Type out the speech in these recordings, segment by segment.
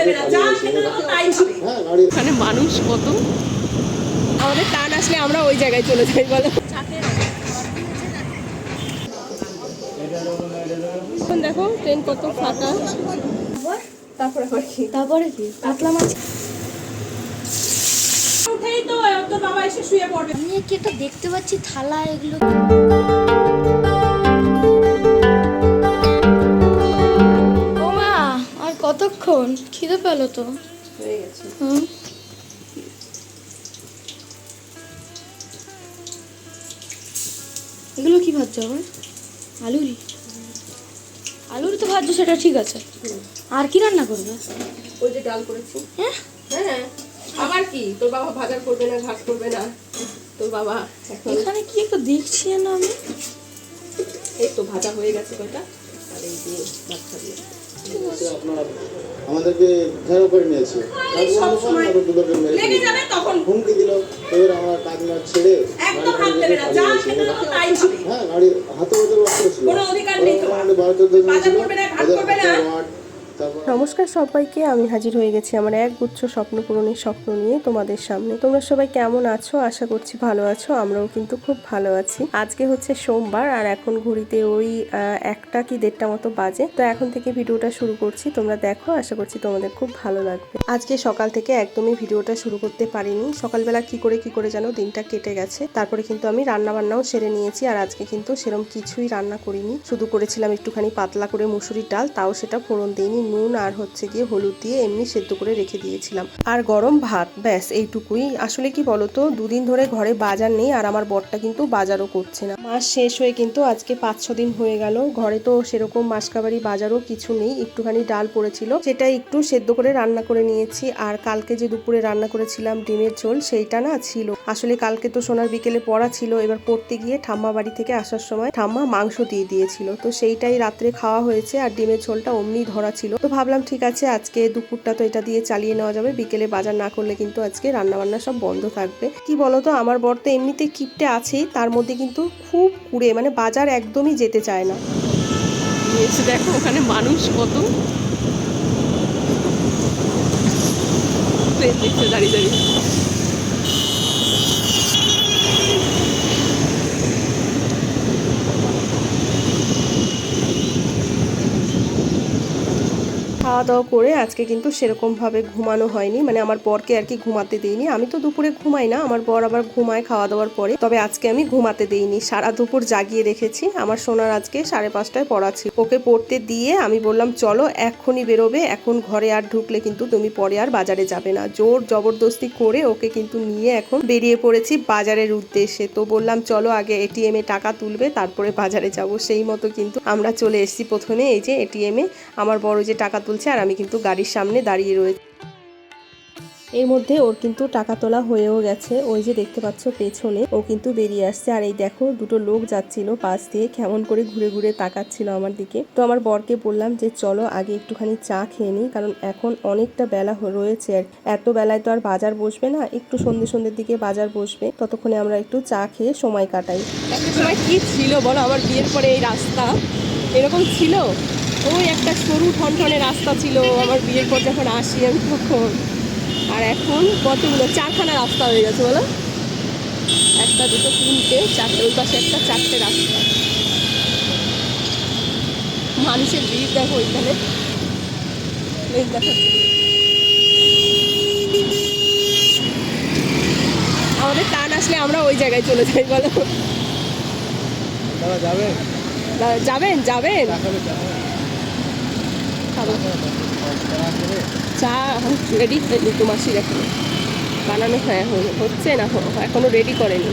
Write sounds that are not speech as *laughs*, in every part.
দেবে না যা তাই খাবে। হ্যাঁ ওখানে মানুষ কত? আমাদের টান আসলে আমরা ওই জায়গায় চলে যাই বলো। এখন দেখো ট্রেন কত ফাঁকা। তারপরে কি? তারপরে কি? কাতলা মাছ। উঠেই তো তোর বাবা এসে শুয়ে পড়বে। আমি কি একটা দেখতে পাচ্ছি? থালা এগুলো। পেল তো। হয়ে গেছে। হুম। এগুলো কি ভাজছো আবার? আলুরি? আলুরি তো ভাজছো সেটা ঠিক আছে। আর কি রান্না করবে? ওই যে ডাল করেছি। হ্যাঁ? হ্যাঁ। আবার কি? তোর বাবা বাজার করবে না ঘাট করবে না। তোর বাবা এখন কি একটা দেখছি না আমি? এই তো ভাজা হয়ে গেছে কয়টা? আর এই দিয়ে বাচ্চা দিয়ে। আপনার আমাদেরকে ঘেরাও করে নিয়েছে। হুমকি দিল এবার আমার ছেড়ে দেবে না। খাবে হ্যাঁ গাড়ির হাতে হাতে ছিল। বারো চোদ্দ ছিল। নমস্কার সবাইকে, আমি হাজির হয়ে গেছি আমার এক গুচ্ছ স্বপ্ন পূরণের স্বপ্ন নিয়ে তোমাদের সামনে। তোমরা সবাই কেমন আছো? আশা করছি ভালো আছো, আমরাও কিন্তু খুব ভালো আছি। আজকে হচ্ছে সোমবার আর এখন ঘড়িতে ওই একটা কি দেড়টা মতো বাজে। তো এখন থেকে ভিডিওটা শুরু করছি, তোমরা দেখো, আশা করছি তোমাদের খুব ভালো লাগবে। আজকে সকাল থেকে একদমই ভিডিওটা শুরু করতে পারিনি। সকালবেলা কি করে কি করে যেন দিনটা কেটে গেছে। তারপরে কিন্তু আমি রান্না বান্নাও সেরে নিয়েছি আর আজকে কিন্তু সেরকম কিছুই রান্না করিনি। শুধু করেছিলাম একটুখানি পাতলা করে মুসুরির ডাল, তাও সেটা ফোড়ন দিইনি নুন আর হচ্ছে গিয়ে হলুদ দিয়ে এমনি সেদ্ধ করে রেখে দিয়েছিলাম। আর গরম ভাত, ব্যাস, এইটুকুই। আসলে কি বলতো, দুদিন ধরে ঘরে বাজার নেই আর আমার বরটা কিন্তু বাজারও করছে না। মাস শেষ হয়ে কিন্তু আজকে পাঁচ ছ দিন হয়ে গেল। ঘরে তো সেরকম মাসকাবারি বাজারও কিছু নেই, একটুখানি ডাল পড়েছিল। সেটা একটু সেদ্ধ করে রান্না করে নিয়েছি। আর কালকে যে দুপুরে রান্না করেছিলাম ডিমের ঝোল, সেইটা না ছিল। আসলে কালকে তো সোনার বিকেলে পড়া ছিল, এবার পড়তে গিয়ে ঠাম্মা বাড়ি থেকে আসার সময় ঠাম্মা মাংস দিয়ে দিয়েছিল। তো সেইটাই রাত্রে খাওয়া হয়েছে আর ডিমের ঝোলটা অমনি ধরা ছিল। তো ভাবলাম ঠিক আছে, আজকে দুপুরটা তো এটা দিয়ে চালিয়ে নেওয়া যাবে। বিকেলে বাজার না করলে কিন্তু আজকে রান্না বান্না সব বন্ধ থাকবে। কি বলতো, আমার বর তো এমনিতে কিপটে আছেই, তার মধ্যে কিন্তু খুব কুড়ে মানে বাজার একদমই যেতে চায় না। দেখো ওখানে মানুষ কত। দাঁড়িয়ে দাঁড়িয়ে। খাওয়া দাওয়া করে আজকে কিন্তু সেরকমভাবে ঘুমানো হয়নি। মানে আমার বরকে আর কি ঘুমাতে দেইনি। আমি তো দুপুরে ঘুমাই না, আমার বর আবার ঘুমায় খাওয়া দাওয়ার পরে। তবে আজকে আমি ঘুমাতে দেইনি। সারা দুপুর জাগিয়ে রেখেছি। আমার সোনার আজকে সাড়ে পাঁচটায় পড়া ছিল। ওকে পড়তে দিয়ে আমি বললাম, চলো এক্ষুনি বেরোবে। এখন ঘরে আর ঢুকলে কিন্তু তুমি পরে আর বাজারে যাবে না। জোর জবরদস্তি করে ওকে কিন্তু নিয়ে এখন বেরিয়ে পড়েছি বাজারের উদ্দেশ্যে। তো বললাম, চলো, আগে এটিএম এ টাকা তুলবে, তারপরে বাজারে যাব। সেই মতো কিন্তু আমরা চলে এসেছি প্রথমে। এই যে এটিএম এ আমার বড় যে টাকা তুলছে আর আমি কিন্তু গাড়ির সামনে দাঁড়িয়ে রয়েছি এর মধ্যে ওর কিন্তু টাকা তোলা হয়েও গেছে। ওই যে দেখতে পাচ্ছ পেছনে, ও কিন্তু বেরিয়ে আসছে। আর এই দেখো, দুটো লোক যাচ্ছিল পাশ দিয়ে, কেমন করে ঘুরে ঘুরে তাকাচ্ছিল আমার দিকে। তো আমার বরকে বললাম যে, চলো আগে একটুখানি চা খেয়ে নিই, কারণ এখন অনেকটা বেলা রয়েছে আর এত বেলায় তো আর বাজার বসবে না, একটু সন্ধ্যে সন্ধ্যের দিকে বাজার বসবে। ততক্ষণে আমরা একটু চা খেয়ে সময় কাটাই। একটা সময় কি ছিল বলো? আমার বিয়ের পরে এই রাস্তা এরকম ছিল? ওই একটা সরু ঠনঠনে রাস্তা ছিল আমার বিয়ের পর যখন আসি আমি তখন। আর এখন কতগুলো? চারখানা রাস্তা হয়ে গেছে বলো। একটা দুটো তিনটে চারটে ওই পাশে একটা চারটে রাস্তা। মানুষের ভিড় দেখো ওইখানে দেখাচ্ছে আমাদের টান আসলে আমরা ওই জায়গায় চলে যাই বলো। তারা যাবে দা- যাবেন যাবেন। খাব। চা রেডি তোমার এখনও বানানো হ্যাঁ হচ্ছে না এখনও এখনও রেডি করেনি।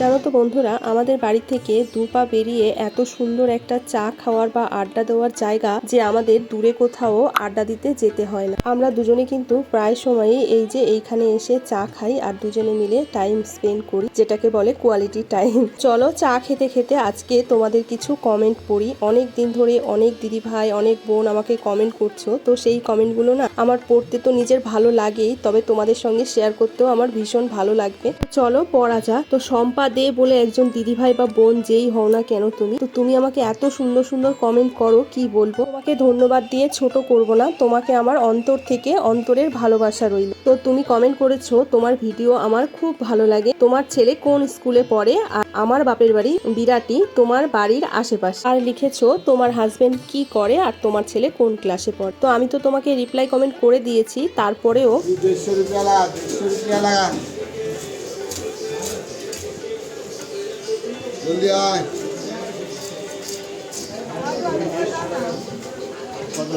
জানো তো বন্ধুরা, আমাদের বাড়ি থেকে দু পা বেরিয়ে এত সুন্দর একটা চা খাওয়ার বা আড্ডা দেওয়ার জায়গা যে আমাদের দূরে কোথাও আড্ডা দিতে যেতে হয় না। আমরা দুজনে কিন্তু প্রায় সময়ই এই যে এইখানে এসে চা খাই আর দুজনে মিলে টাইম স্পেন্ড করি, যেটাকে বলে কোয়ালিটি টাইম চলো চা খেতে খেতে আজকে তোমাদের কিছু কমেন্ট পড়ি। অনেক দিন ধরে অনেক দিদি ভাই, অনেক বোন আমাকে কমেন্ট করছ, তো সেই কমেন্টগুলো না আমার পড়তে তো নিজের ভালো লাগেই, তবে তোমাদের সঙ্গে শেয়ার করতেও আমার ভীষণ ভালো লাগবে। চলো চলো, পড়া যা তো শম্পা দে বলে একজন দিদিভাই বা বোন, যেই হও না কেন তুমি? তো তুমি আমাকে এত সুন্দর সুন্দর কমেন্ট করো, কি বলব? তোমাকে ধন্যবাদ দিয়ে ছোট করব না। তোমাকে আমার অন্তর থেকে অন্তরের ভালোবাসা রইল। তো তুমি কমেন্ট করেছ, তোমার ভিডিও আমার খুব ভালো লাগে। তোমার ছেলে কোন স্কুলে পড়ে? আর আমার বাপের বাড়ি বিরাটি, তোমার বাড়ির আশেপাশে। আর লিখেছো, তোমার হাজবেন্ড কি করে? আর তোমার ছেলে কোন ক্লাসে পড়ে? তো আমি তো তোমাকে রিপ্লাই কমেন্ট করে দিয়েছি, তারপরেও জলদি আয়। কত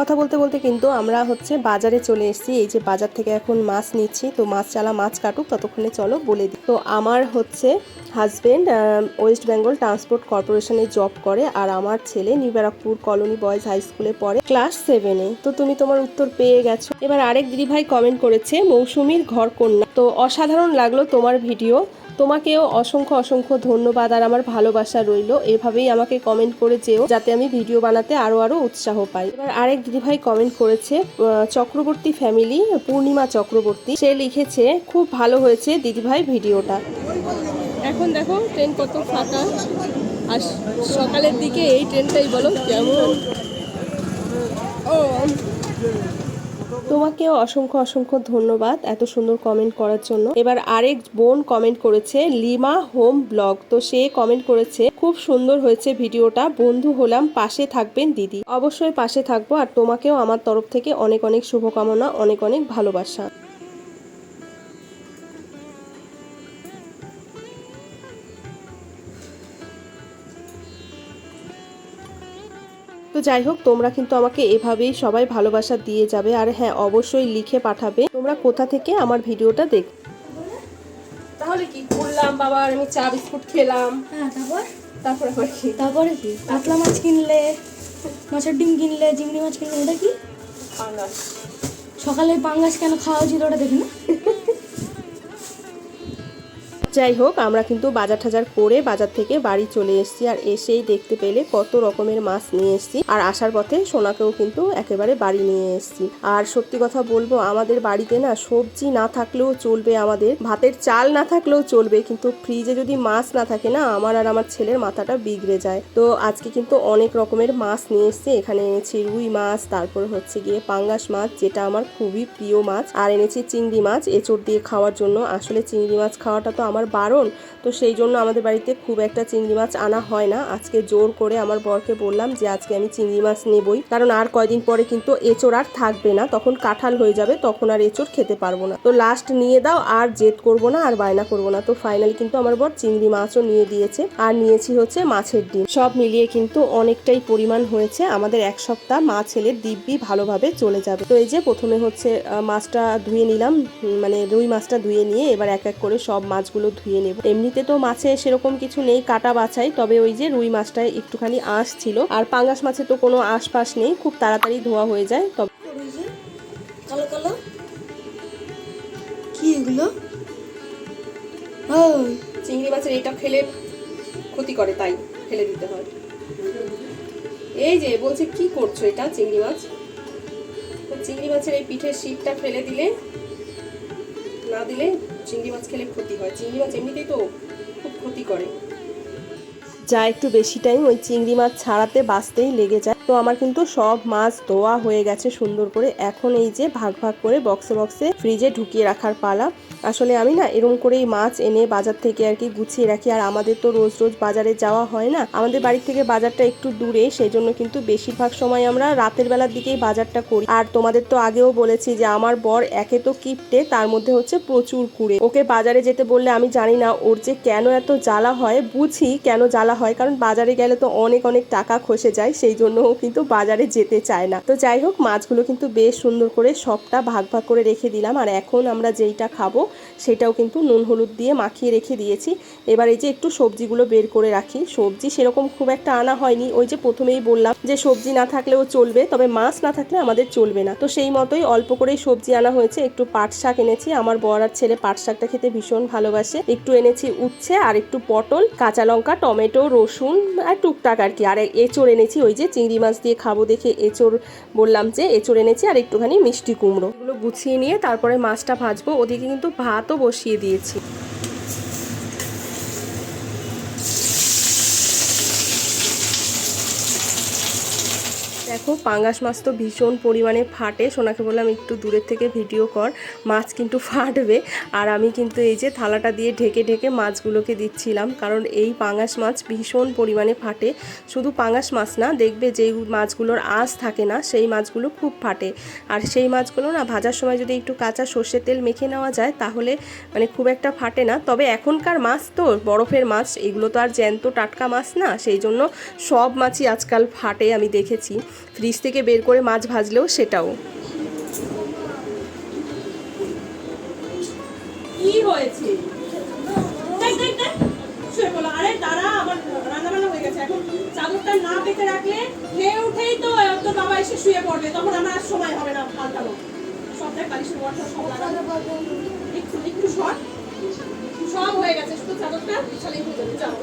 কথা বলতে বলতে কিন্তু আমরা হচ্ছে বাজারে চলে এসেছি। এই যে বাজার থেকে এখন মাছ নিচ্ছি। তো মাছ চালা মাছ কাটুক, ততক্ষণে চলো বলে দিই। তো আমার হচ্ছে হাজবেন্ড ওয়েস্ট বেঙ্গল ট্রান্সপোর্ট কর্পোরেশনে জব করে আর আমার ছেলে new Barrackpore colony boys high স্কুলে পড়ে ক্লাস সেভেনে তো তুমি তোমার উত্তর পেয়ে গেছো। এবার আরেক দিদিভাই কমেন্ট করেছে, মৌসুমীর ঘর কন্যা। তো অসাধারণ লাগল তোমার ভিডিও তোমাকেও অসংখ্য অসংখ্য ধন্যবাদ আর আমার ভালোবাসা রইল। এভাবেই আমাকে কমেন্ট করে যেও যাতে আমি ভিডিও বানাতে আরও আরও উৎসাহ পাই। এবার আরেক দিদিভাই কমেন্ট করেছে চক্রবর্তী ফ্যামিলি পূর্ণিমা চক্রবর্তী। সে লিখেছে, খুব ভালো হয়েছে দিদিভাই ভিডিওটা এখন দেখো ট্রেন কত ফাঁকা। আর সকালের দিকে এই ট্রেনটাই বলো, কেমন? ও তোমাকেও অসংখ্য অসংখ্য ধন্যবাদ এত সুন্দর কমেন্ট করার জন্য। এবার আরেক বোন কমেন্ট করেছে, লিমা হোম ব্লগ। তো সে কমেন্ট করেছে, খুব সুন্দর হয়েছে ভিডিওটা, বন্ধু হলাম, পাশে থাকবেন দিদি। অবশ্যই পাশে থাকব আর তোমাকেও আমার তরফ থেকে অনেক অনেক শুভকামনা, অনেক অনেক ভালোবাসা। তো যাই হোক তোমরা কিন্তু আমাকে এভাবেই সবাই ভালোবাসা দিয়ে যাবে। আর হ্যাঁ অবশ্যই লিখে পাঠাবে। তোমরা কোথা থেকে আমার ভিডিওটা দেখ তাহলে কি? করলাম বাবা আমি চা বিস্কুট খেলাম। হ্যাঁ তারপর? তারপর আবার কি? তারপরে কি? কাতলা মাছ কিনলে মাছের ডিম কিনলে চিংড়ি মাছ কিনলে এটা কি। সকালে পাঙ্গাস কেন খাওয়া উচিত ওটা দেখে না। *laughs* যাই হোক, আমরা কিন্তু বাজার টাজার করে বাজার থেকে বাড়ি চলে এসেছি আর এসেই দেখতে পেলে কত রকমের মাছ নিয়ে এসেছি। আর আসার পথে সোনাকেও কিন্তু একেবারে বাড়ি নিয়ে এসেছি। আর সত্যি কথা বলব, আমাদের বাড়িতে না সবজি না থাকলেও চলবে আমাদের, ভাতের চাল না থাকলেও চলবে। কিন্তু ফ্রিজে যদি মাছ না থাকে না, আমার আর আমার ছেলের মাথাটা বিগড়ে যায়। তো আজকে কিন্তু অনেক রকমের মাছ নিয়ে এসেছি। এখানে এনেছি রুই মাছ, তারপর হচ্ছে গিয়ে পাঙ্গাস মাছ, যেটা আমার খুবই প্রিয় মাছ। আর এনেছি চিংড়ি মাছ, এঁচড় দিয়ে খাওয়ার জন্য। আসলে চিংড়ি মাছ খাওয়াটা তো আমার বারণ। তো সেই জন্য আমাদের বাড়িতে খুব একটা চিংড়ি মাছ আনা হয় না। আজকে জোর করে আমার বরকে বললাম যে আজকে আমি চিংড়ি মাছ নেবই। কারণ আর কয়দিন পরে কিন্তু এঁচড় আর থাকবে না। তখন কাঁঠাল হয়ে যাবে, তখন আর এঁচড় খেতে পারব না। তো লাস্ট নিয়ে দাও, আর জেদ করব না, আর বায়না করব না। তো ফাইনালি কিন্তু আমার বর চিংড়ি মাছও নিয়ে দিয়েছে। আর নিয়েছি হচ্ছে মাছের ডিম। সব মিলিয়ে কিন্তু অনেকটাই পরিমাণ হয়েছে। আমাদের এক সপ্তাহ মা ছেলের দিব্যি ভালোভাবে চলে যাবে। তো এই যে প্রথমে হচ্ছে মাছটা ধুয়ে নিলাম। মানে রুই মাছটা ধুয়ে নিয়ে এবার এক এক করে সব মাছগুলো ধুয়ে নেব। এমনিতে তো মাছে সেরকম কিছু নেই কাটা বাছাই তবে ওই যে রুই মাছটায় একটুখানি আঁশ ছিল। আর পাঙ্গাস মাছে তো কোনো আশপাশ নেই খুব তাড়াতাড়ি ধোয়া হয়ে যায় তবে কালো কালো। কি এগুলো? চিংড়ি মাছের এইটা খেলে ক্ষতি করে তাই ফেলে দিতে হয়। এই যে বলছে কি করছ এটা চিংড়ি মাছ? চিংড়ি মাছের এই পিঠের শীতটা ফেলে দিলে না দিলে চিংড়ি মাছ খেলে ক্ষতি হয়। চিংড়ি মাছ এমনিতেই তো খুব ক্ষতি করে। যা একটু বেশি টাইম ওই চিংড়ি মাছ ছাড়াতে বাঁচতেই লেগে যায়। তো আমার কিন্তু সব মাছ ধোয়া হয়ে গেছে সুন্দর করে। এখন এই যে ভাগ ভাগ করে বক্সে বক্সে ফ্রিজে ঢুকিয়ে রাখার পালা। আসলে আমি না এরম করেই মাছ এনে বাজার থেকে আর কি গুছিয়ে রাখি। আর আমাদের তো রোজ রোজ বাজারে যাওয়া হয় না। আমাদের বাড়ি থেকে বাজারটা একটু দূরে সেই জন্য কিন্তু বেশিরভাগ সময় আমরা রাতের বেলার দিকেই বাজারটা করি। আর তোমাদের তো আগেও বলেছি যে আমার বর একে তো কিপটে, তার মধ্যে হচ্ছে প্রচুর কুড়ে। ওকে বাজারে যেতে বললে আমি জানি না ওর যে কেন এত জ্বালা হয়, বুঝি কেন জ্বালা হয়, কারণ বাজারে গেলে তো অনেক অনেক টাকা খসে যায়, সেই জন্য ও কিন্তু বাজারে যেতে চায় না। তো যাই হোক, মাছগুলো কিন্তু বেশ সুন্দর করে সবটা ভাগ ভাগ করে রেখে দিলাম। আর এখন আমরা যেইটা খাব সেটাও কিন্তু নুন, হলুদ দিয়ে মাখিয়ে রেখে দিয়েছি। এবার এই যে একটু সবজিগুলো বের করে রাখি। সবজি সেরকম খুব একটা আনা হয়নি। ওই যে প্রথমেই বললাম যে সবজি না থাকলেও চলবে, তবে মাছ না থাকলে আমাদের চলবে না। তো সেই মতোই অল্প করেই সবজি আনা হয়েছে। একটু পাট শাক এনেছি। আমার বর আর ছেলে পাট শাকটা খেতে ভীষণ ভালোবাসে। একটু এনেছি উচ্ছে আর একটু পটল, কাঁচা লঙ্কা, টমেটো, রসুন আর টুকটাক আর কি। আর এঁচড় এনেছি, ওই যে চিংড়ি মাছ দিয়ে খাব দেখে এঁচড় বললাম যে, এঁচড় এনেছি আর একটুখানি মিষ্টি কুমড়ো। এগুলো গুছিয়ে নিয়ে তারপরে মাছটা ভাজবো। ওদিকে কিন্তু ভাতও বসিয়ে দিয়েছি। দেখো, পাঙ্গাস মাছ তো ভীষণ পরিমাণে ফাটে। সোনাকে বললাম, একটু দূরের থেকে ভিডিও কর, মাছ কিন্তু ফাটবে। আর আমি কিন্তু এই যে থালাটা দিয়ে ঢেকে ঢেকে মাছগুলোকে দিচ্ছিলাম, কারণ এই পাঙ্গাস মাছ ভীষণ পরিমাণে ফাটে। শুধু পাঙ্গাস মাছ না, দেখবে যেই মাছগুলোর আঁশ থাকে না, সেই মাছগুলো খুব ফাটে। আর সেই মাছগুলো না, ভাজার সময় যদি একটু কাঁচা সর্ষের তেল মেখে নেওয়া যায়, তাহলে মানে খুব একটা ফাটে না। তবে এখনকার মাছ তো, বরফের মাছ, এগুলো তো আর জ্যান্ত টাটকা মাছ না, সেই জন্য সব মাছই আজকাল ফাটে আমি দেখেছি। ফ্রিজ থেকে বের করে মাছ ভাজলেও সেটাও। হয়েছে। আরে আমার হয়ে গেছে। চাদরটা না রাখলে তো বাবা এসে শুয়ে পড়বে। তখন আর সময় হবে না সব সব একটু একটু সর। সব হয়ে গেছে, শুধু চাদরটা বিছানায় হয়ে যাবে।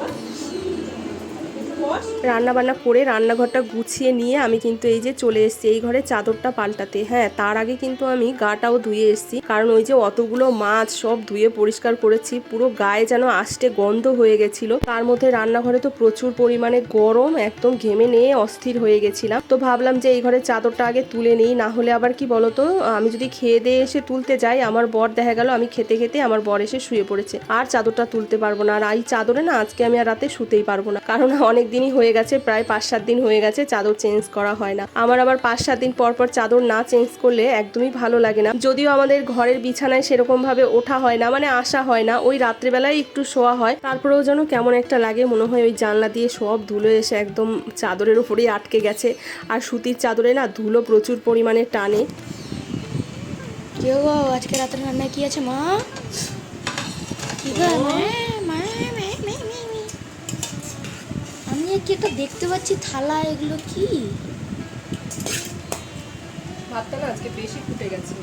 রান্না বান্না করে রান্নাঘরটা গুছিয়ে নিয়ে আমি কিন্তু এই যে চলে এসেছি, এই ঘরে চাদরটা পাল্টাতে। হ্যাঁ তার আগে কিন্তু আমি গাটাও ধুয়ে এসেছি, কারণ ওই যে অতগুলো মাছ সব ধুয়ে পরিষ্কার করেছি, পুরো গায়ে যেন আষ্টে গন্ধ হয়ে গেছিল। তার মধ্যে রান্নাঘরে তো প্রচুর পরিমাণে গরম, একদম ঘেমে নিয়ে অস্থির হয়ে গেছিলাম। তো ভাবলাম যে এই ঘরে চাদরটা আগে তুলে নিই, না হলে আবার কি বলতো? আমি যদি খেয়ে দিয়ে এসে তুলতে যাই, আমার বর দেখা গেল, আমি খেতে খেতে আমার বর এসে শুয়ে পড়েছে। আর চাদরটা তুলতে পারব না, আর এই চাদরে না আজকে আমি আর রাতে শুতেই পারব না, কারণ অনেক দিনই হয়ে গেছে, প্রায় পাঁচ সাত দিন হয়ে গেছে চাদর চেঞ্জ করা হয় না। আমার আবার পাঁচ সাত দিন পর পর চাদর না চেঞ্জ করলে একদমই ভালো লাগে না। যদিও আমাদের ঘরের বিছানায় সেরকম ভাবে ওঠা হয় না মানে আসা হয় না, ওই রাত্রেবেলায় একটু শোয়া হয়। তারপরেও যেন কেমন একটা লাগে, মনে হয় ওই জানলা দিয়ে সব ধুলো এসে একদম চাদরের উপরেই আটকে গেছে। আর সুতির চাদরে না ধুলো প্রচুর পরিমাণে টানে। কেউ আজকে রাতের রান্নায় কি আছে মা? কি গো? মা, মা, মা, মা, মা, মা। কি একটা দেখতে পাচ্ছি থালা এগুলো কি? ভাতটা না আজকে বেশি ফুটে গেছে।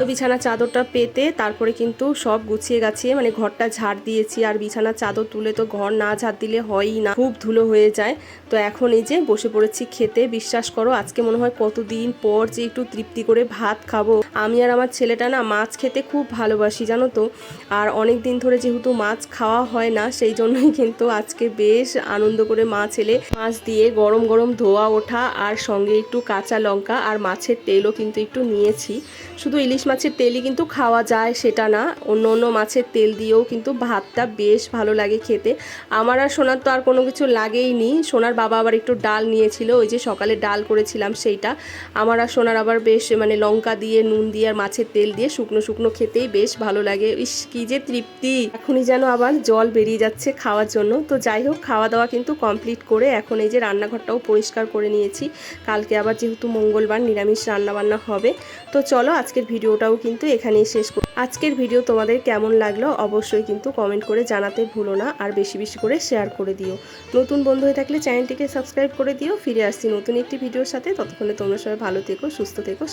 তো বিছানা চাদরটা পেতে তারপরে কিন্তু সব গুছিয়ে গাছিয়ে মানে ঘরটা ঝাড় দিয়েছি। আর বিছানার চাদর তুলে তো ঘর না ঝাড় দিলে হয়ই না, খুব ধুলো হয়ে যায়। তো এখন এই যে বসে পড়েছি খেতে, বিশ্বাস করো আজকে মনে হয় কতদিন পর যে একটু তৃপ্তি করে ভাত খাব। আমি আর আমার ছেলেটা না মাছ খেতে খুব ভালোবাসি, জানো তো? আর অনেক দিন ধরে যেহেতু মাছ খাওয়া হয় না, সেই জন্যই কিন্তু আজকে বেশ আনন্দ করে মাছ এলে মাছ দিয়ে গরম গরম ধোয়া ওঠা আর সঙ্গে একটু কাঁচা লঙ্কা আর মাছের তেলও কিন্তু একটু নিয়েছি। শুধু মাছের তেলই কিন্তু খাওয়া যায়, সেটা না। অন্য অন্য মাছের তেল দিয়েও কিন্তু ভাতটা বেশ ভালো লাগে খেতে। আমার আর সোনার তো আর কোনো কিছু লাগেই নি। সোনার বাবা আবার একটু ডাল নিয়েছিল, ওই যে সকালে ডাল করেছিলাম সেইটা। আমার আর সোনার আবার বেশ মানে লঙ্কা দিয়ে, নুন দিয়ে আর মাছের তেল দিয়ে শুকনো শুকনো খেতেই বেশ ভালো লাগে। ইস, কি যে তৃপ্তি! এখনই যেন আবার জল বেরিয়ে যাচ্ছে খাওয়ার জন্য। তো যাই হোক খাওয়া দাওয়া কিন্তু কমপ্লিট করে এখন এই যে রান্নাঘরটাও পরিষ্কার করে নিয়েছি। কালকে আবার যেহেতু মঙ্গলবার নিরামিষ রান্নাবান্না হবে। তো চলো আজকের ভিডিওটাও কিন্তু এখানেই শেষ করি আজকের ভিডিও তোমাদের কেমন লাগল অবশ্যই কিন্তু কমেন্ট করে জানাতে ভুলো না আর বেশি বেশি করে শেয়ার করে দিও। নতুন বন্ধু হয়ে থাকলে চ্যানেলটিকে সাবস্ক্রাইব করে দিও। ফিরে আসছি নতুন একটি ভিডিওর সাথে। ততক্ষণে তোমরা সবাই ভালো থেকো, সুস্থ থেকো